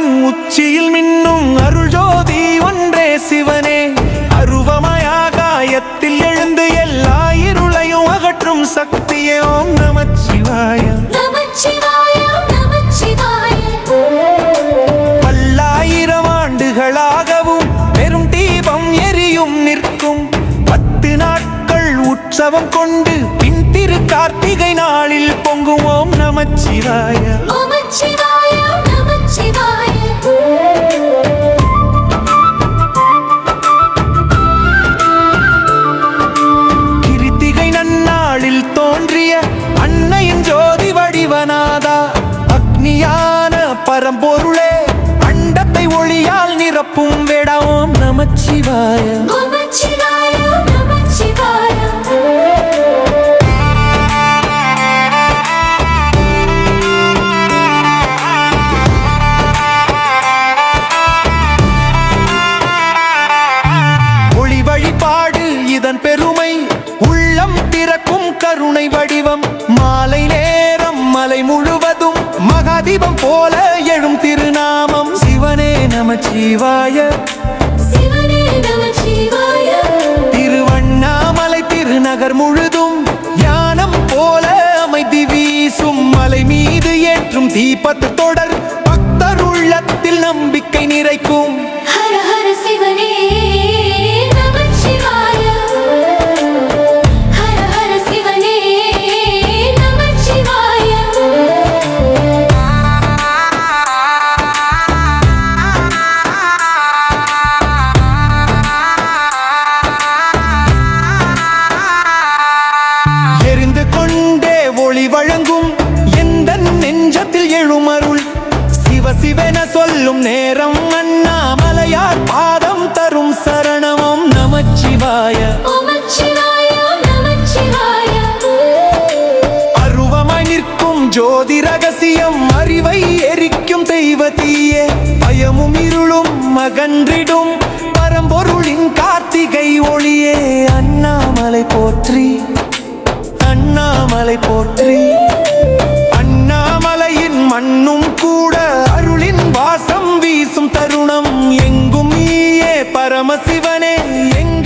மலையின் உச்சியில் மின்னும் அருள் ஜோதி ஒன்றே சிவனே. அருவமயாகாயத்தில் எழுந்து எல்லா இருளையும் அகற்றும் சக்தியே ஓம் நமச்சிவாய. பல்லாயிரம் ஆண்டுகளாகவும் பெரும் தீபம் எரியும் நிற்கும். பத்து நாட்கள் உற்சவம் கொண்டு பின் திரு கார்த்திகை நாளில் பொங்குவோம் நமச்சிவாய. நமச்சிவாய. பரம்பொருளே அண்டத்தை ஒளியால் நிரப்பும் வேடாவோம் நமச்சிவாய. ஒளி வழிபாடு இதன் பெருமை உள்ளம் திறக்கும் கருணை வடிவம் மாலை மகாதீபம் போல எழும் திருநாமம் சிவனே நமச்சிவாய. திருவண்ணாமலை திருநகர் முழுதும் ஞானம் போல அமைதி வீசும். மலை மீது ஏற்றும் தீபத்து தொடர் பக்தர் உள்ளத்தில் நம்பிக்கை நிறைக்கும். சொல்லும் நேரம் அண்ணாமலையார் பாதம் தரும் சரணமம் நமச்சிவாய. அருவமாய் நிற்கும் ஜோதி ரகசியம் அறிவை எரிக்கும் தெய்வ தீயே பயமும் இருளும் மகன்றிடும் பரம்பொருளின் கார்த்திகை ஒளியே. அண்ணாமலை போற்றி அண்ணாமலை போற்றி. Yeah.